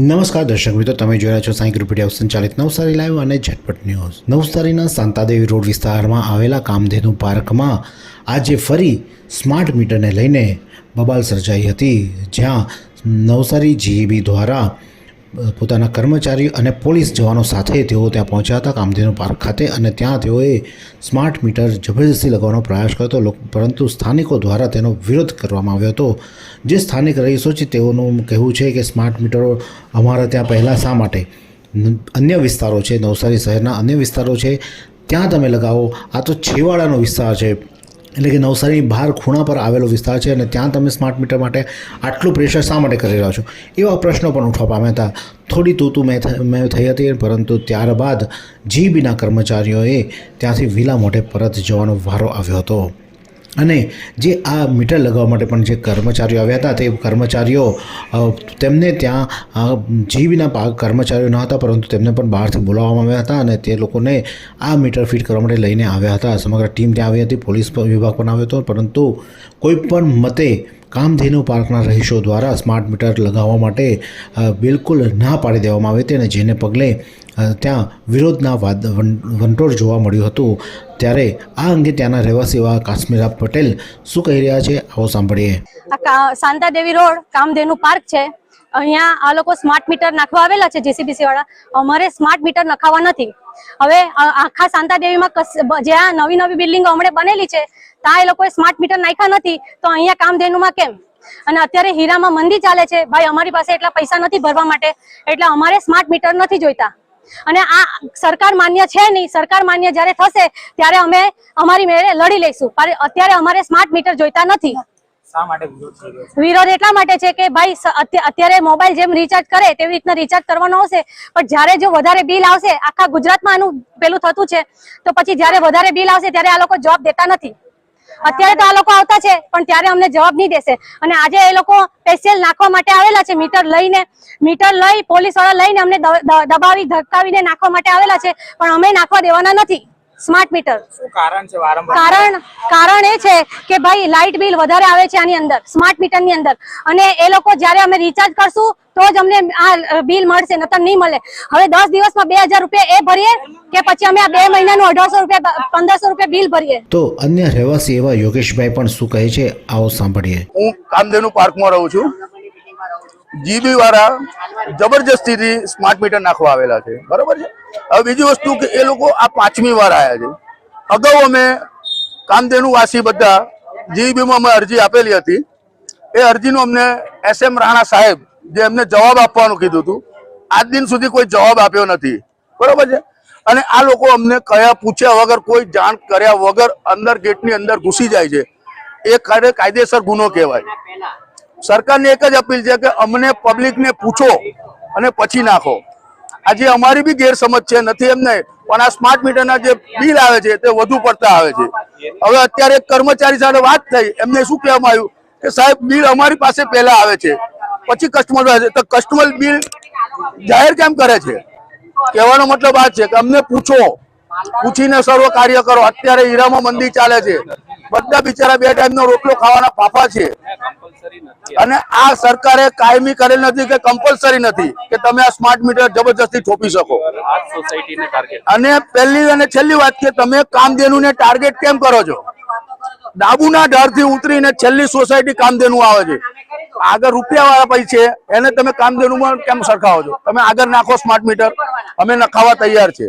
નમસ્કાર દર્શક મિત્રો તમે જોઈ રહ્યા છો સાઈ ગ્રુપ સંચાલિત નવસારી લાઈવ અને ઝટપટ ન્યૂઝ. નવસારીના શાંતાદેવી રોડ વિસ્તારમાં આવેલા કામધેનુ પાર્કમાં આજે ફરી સ્માર્ટ મીટરને લઈને બબાલ સર્જાઈ હતી જ્યાં નવસારી જીઈબી દ્વારા અ, પોતાના કર્મચારી અને પોલીસ જવાનો સાથે તેઓ ત્યાં પહોંચ્યા હતા, કામધેનુ પાર્ક ખાતે. અને ત્યાં તેઓએ સ્માર્ટ મીટર જબરજસ્તી લગાવવાનો પ્રયાસ કર્યો હતો. પરંતુ સ્થાનિકો દ્વારા તેનો વિરોધ કરવામાં આવ્યો હતો. જે સ્થાનિક રહીશો છે, તેઓનું કહેવું છે કે સ્માર્ટ મીટરો અમારા ત્યાં પહેલાં શા માટે? અન્ય વિસ્તારો છે, નવસારી શહેરના અન્ય વિસ્તારો છે, ત્યાં તમે લગાવો. આ તો છેવાડાનો વિસ્તાર છે. એટલે કે નવસારીની બહાર ખૂણા પર આવેલો વિસ્તાર છે અને ત્યાં તમે સ્માર્ટ મીટર માટે આટલું પ્રેશર શા માટે કરી રહ્યા છો? એવા પ્રશ્નો પણ ઉઠવા પામ્યા હતા. થોડી તૂતું મેં મેં થઈ હતી, પરંતુ ત્યારબાદ જીબીના કર્મચારીઓએ ત્યાંથી વિલા મોઢે પરત જવાનો વારો આવ્યો હતો. અને જે આ મીટર લગાવવા માટે પણ જે કર્મચારીઓ આવ્યા હતા, તે કર્મચારીઓ તેમને ત્યાં જીવીના કર્મચારીઓ ન હતા, પરંતુ તેમને પણ બહારથી બોલાવવામાં આવ્યા હતા અને તે લોકોને આ મીટર ફિટ કરવા માટે લઈને આવ્યા હતા. સમગ્ર ટીમ ત્યાં આવી હતી, પોલીસ વિભાગ પણ આવ્યો હતો, પરંતુ કોઈ પણ મતે કામધેનુ પાર્કના રહીશો દ્વારા સ્માર્ટ મીટર લગાવવા માટે બિલકુલ ના પાડી દેવામાં આવી હતી અને જેને પગલે ત્યાં વિરોધના વાદ વંટોળ જોવા મળ્યું હતું. ત્યારે આ અંગે ત્યાંના રહેવાસી એવા કાશ્મીરા પટેલ શું કહી રહ્યા છે, આવો સાંભળીએ. આ કા- શાંતાદેવી રોડ, કામધેનુ પાર્ક છે. અહીંયા આ લોકો સ્માર્ટ મીટર નાખવા આવેલા છે, જીસીબીસી વાળા. અમારે સ્માર્ટ મીટર નખાવા નથી. હવે આખા શાંતાદેવીમાં જ્યાં નવી નવી બિલ્ડિંગો હમણાં બનેલી છે ત્યાં એ લોકોએ સ્માર્ટ મીટર નાખ્યા નથી, તો અહીંયા કામધેનુમાં કેમ? અને અત્યારે હીરામાં મંદી ચાલે છે, ભાઈ અમારી પાસે એટલા પૈસા નથી ભરવા માટે, એટલે અમારે સ્માર્ટ મીટર નથી જોઈતા. અને આ સરકાર માન્ય છે નહીં, સરકાર માન્ય જ્યારે થશે, ત્યારે અમે અમારી મેળે લડી લઈશું. અત્યારે અમારે સ્માર્ટ મીટર જોઈતા નથી. વિરોધ એટલા માટે છે કે ભાઈ અત્યારે મોબાઈલ જેમ રિચાર્જ કરે તેવી રીતના રિચાર્જ કરવાનો આવશે પણ જ્યારે જો વધારે બિલ આવશે, આખા ગુજરાતમાં આનું પેલું થતું છે, તો પછી જ્યારે વધારે બિલ આવશે ત્યારે આ લોકો જવાબ દેતા નથી. અત્યારે તો આ લોકો આવતા છે, પણ ત્યારે અમને જવાબ નહીં દેશે. અને આજે એ લોકો સ્પેશિયલ નાખવા માટે આવેલા છે, મીટર લઈને. મીટર લઈ પોલીસવાળા લઈને અમને દબાવી ધકાવીને નાખવા માટે આવેલા છે, પણ અમે નાખવા દેવાના નથી. Smart meter. કારણ કારણ કારણ એ છે કે ભાઈ લાઇટ બિલ વધારે આવે છે આની અંદર સ્માર્ટ મીટરની અંદર. અને એ લોકો જ્યારે અમે રિચાર્જ કરશું તો જ અમને આ બિલ મળશે નતર નહીં મળે. હવે દસ દિવસમાં બે હજાર રૂપિયા એ ભરીએ કે પછી અમે આ બે મહિનાનું અઢારસો રૂપિયા પંદરસો રૂપિયા બિલ ભરીએ. તો અન્ય રહેવાસી એવા યોગેશભાઈ પણ શું કહે છે? આવો સાંભળીએ. હું કામધેનુ પાર્કમાં રહું છું. જીબી વાળા જબરજસ્તીથી સ્માર્ટ મીટર નાખવા આવેલા છે. બરોબર છે? હવે બીજી વસ્તુ કે એ લોકો આ પાંચમી વાર આવ્યા છે. અગાઉ અમે કામધેનુ વાસી બધા જીબીમાં અમે અરજી આપેલી હતી. એ અરજીનું અમને એસ એમ રાણા સાહેબ જે એમને જવાબ આપવાનું કીધું હતું, આજ દિન સુધી કોઈ જવાબ આપ્યો નથી. બરોબર છે? અને આ લોકો અમને કયા પૂછ્યા વગર, કોઈ જાણ કર્યા વગર અંદર ગેટની અંદર ઘૂસી જાય છે. એ કાયદેસર ગુનો કહેવાય. સરકારની એક જ અપીલ છે કે અમને પબ્લિકને પૂછો અને પછી નાખો. આજે અમારી બી ગેરસમજ છે, નથી એમને પણ આ સ્માર્ટ મીટરના જે બિલ આવે છે તે વધુ પડતા આવે છે. હવે અત્યારે કર્મચારી સાથે વાત થઈ, એમને શું કહેવામાં આવ્યું કે સાહેબ બિલ અમારી પાસે પહેલા આવે છે, પછી કસ્ટમર છે. તો કસ્ટમર બિલ જાહેર કેમ કરે છે? કહેવાનો મતલબ આ છે કે અમને પૂછો, પૂછીને સર્વ કાર્ય કરો. અત્યારે હીરામાં મંદી ચાલે છે. બધા બિચારા બે ટાઈમનો રોટલો ખાવાના પાપા છે. અને આ સરકારે કાયમી કરેલ નથી કે કમ્પલસરી નથી કે તમે આ સ્માર્ટ મીટર જબરજસ્તી થોપી શકો. અને પહેલી અને છેલ્લી વાત કે તમે કામધેનુ ને ટાર્ગેટ કેમ કરો છો? ડાબુના ડરથી ઉતરીને છેલ્લી સોસાયટી કામધેનુ આવે છે. આગળ રૂપિયા વાળા પૈ છે, એને તમે કામધેનુમાં કેમ સરખાવો છો? તમે આગળ નાખો સ્માર્ટ મીટર અમે નખાવા તૈયાર છે.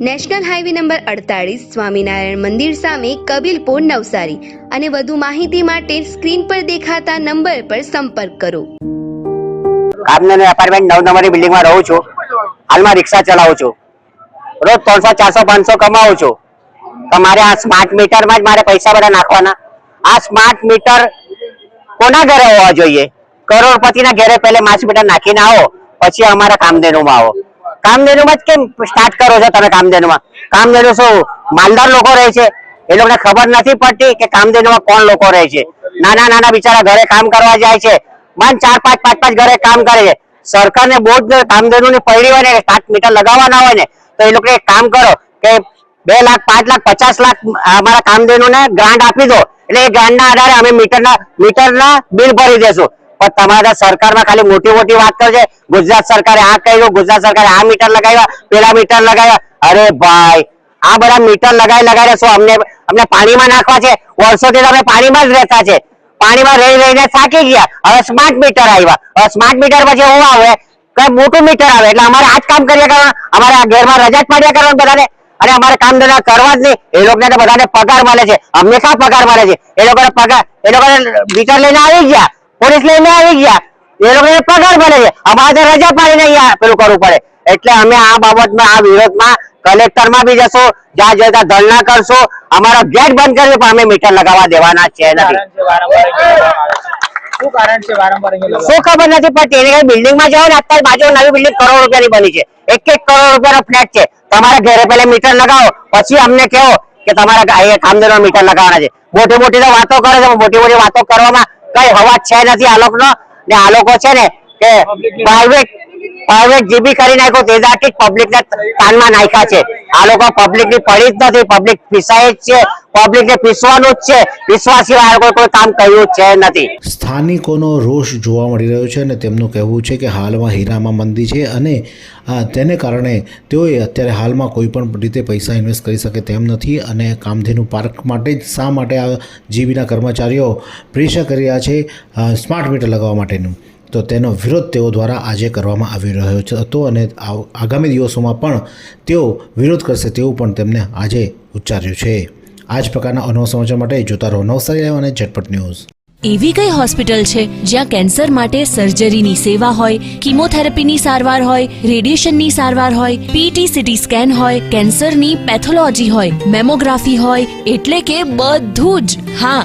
નેશનલ હાઈવે નંબર અડતાળીસ સ્વામિનારાયણ મંદિર સામે કબીલપુર નવસારી અને વધુ માહિતી માટે સ્ક્રીન પર દેખાતા નંબર પર સંપર્ક કરો. કામનગર એપાર્ટમેન્ટ નવ નંબરની બિલ્ડિંગમાં રહું છું. હાલમાં રિક્ષા ચલાવું છું. રોજ ત્રણસો, ચારસો, પાંચસો કમાવું છું. તો મારે આ સ્માર્ટ મીટરમાં જ મારે પૈસા બધા નાખવાના. આ સ્માર્ટ મીટર કોના ઘરે હોવા જોઈએ? કરોડપતિના ઘરે પહેલે માસ મીટર નાખીને આવો, પછી અમારા કામધેનુમાં આવો. કામધેનુમાં જ કેમ સ્ટાર્ટ કરો છો તમે કામધેનુમાં? કામધેનુ શું? માલદાર લોકો રહે છે. એ લોકોને ખબર નથી પડતી કે કામધેનુમાં કોણ લોકો રહે છે. નાના નાના બિચારા ઘરે કામ કરવા જાય છે. મન ચાર, પાંચ પાંચ પાંચ ઘરે કામ કરે છે. સરકારને બહુ જ કામધેનુ ની પડી હોય ને, સાત મીટર લગાવવાના હોય ને, તો એ લોકો એક કામ કરો કે બે લાખ, પાંચ લાખ, પચાસ લાખ અમારા કામધેનુ ને ગ્રાન્ટ આપી દો. એટલે એ ગ્રાન્ટ ના આધારે અમે મીટરના મીટરના બિલ ભરી દેશું. પણ તમારા સરકારમાં ખાલી મોટી મોટી વાત કરશે ગુજરાત સરકારે આ કર્યું, ગુજરાત સરકારે આ મીટર લગાવ્યા, પેલા મીટર લગાવ્યા. અરે ભાઈ, આ બધા મીટર લગાવી લગાવી શું? અમને અમને પાણીમાં નાખવા છે? વર્ષોથી તમે પાણીમાં જ રહેતા છે. પાણીમાં રહી રહીને થાકી ગયા. હવે સ્માર્ટ મીટર આવ્યા. હવે સ્માર્ટ મીટર પછી હું આવે? કઈ મોટું મીટર આવે? એટલે અમારે આ જ કામ કર્યા કરવાનું. અમારે આ ઘરમાં રજા જ પાડ્યા કરવાનું બધાને. અને અમારે કામ ધંધા કરવા જ નહીં. એ લોકોને તો બધાને પગાર મળે છે. અમને ક્યાં પગાર મળે છે? એ લોકોને પગાર, એ લોકોને મીટર લઈને આવી ગયા. પોલીસ લઈને આવી ગયા. એ લોકોને પગાર મળે છે. અમારે તો રજા પાડીને અહીંયા પેલું કરવું પડે. એટલે અમે આ બાબતમાં આ વિરોધમાં કલેક્ટરમાં બી જશો જ્યાં જતા ધરણા કરશો. અમારો ગેટ બંધ કરીએ પણ અમે મીટર લગાવવા દેવાના છે નથી? શું ખબર નથી પણ કઈ બિલ્ડિંગમાં જાઓ ને અત્યારે બાજુ નવી બિલ્ડિંગ કરોડ રૂપિયાની બની છે. એક એક કરોડ રૂપિયાનો ફ્લેટ છે. તમારા ઘરે પહેલા મીટર લગાવો પછી અમને કહો કે તમારા કામદારો મીટર લગાવવાના છે. મોટી મોટી તો વાતો કરે છે મોટી મોટી વાતો કરવામાં કઈ હવા છે નથી આ લોકો ને આ લોકો છે ને કે પ્રાઇવેટ પ્રાઇવેટ જીબી કરી નાખ્યો તે દાટી પબ્લિક ને કાનમાં છે. આ લોકો પબ્લિક પડી જ નથી પબ્લિક પીસાય જ છે પબ્લિક ને જ છે. પીસવા આ લોકો કામ કર્યું છે નથી. સ્થાનિકોનો રોષ જોવા મળી રહ્યો છે અને તેમનું કહેવું છે કે હાલમાં હીરામાં મંદી છે અને તેને કારણે તેઓએ અત્યારે હાલમાં કોઈ પણ રીતે પૈસા ઇન્વેસ્ટ કરી શકે તેમ નથી અને કામધેનુ પાર્ક માટે જ શા માટે આ જીબીના કર્મચારીઓ પ્રેશર કરી રહ્યા છે સ્માર્ટ મીટર લગાવવા માટેનું? તો તેનો વિરોધ તેઓ દ્વારા આજે કરવામાં આવી રહ્યો હતો અને આગામી દિવસોમાં પણ તેઓ વિરોધ કરશે તેવું પણ તેમને આજે ઉચ્ચાર્યું છે. આ જ પ્રકારના અનવ સમાચાર માટે જોતા રહો નવસારી અને ઝટપટ ન્યૂઝ. એવી કઈ હોસ્પિટલ છે જ્યાં કેન્સર માટે સર્જરીની સેવા હોય, કિમોથેરાપીની સારવાર હોય, રેડિયેશનની સારવાર હોય પીટી સીટી સ્કેન હોય, કેન્સરની પેથોલોજી હોય, મેમોગ્રાફી હોય, એટલે કે બધું જ. હા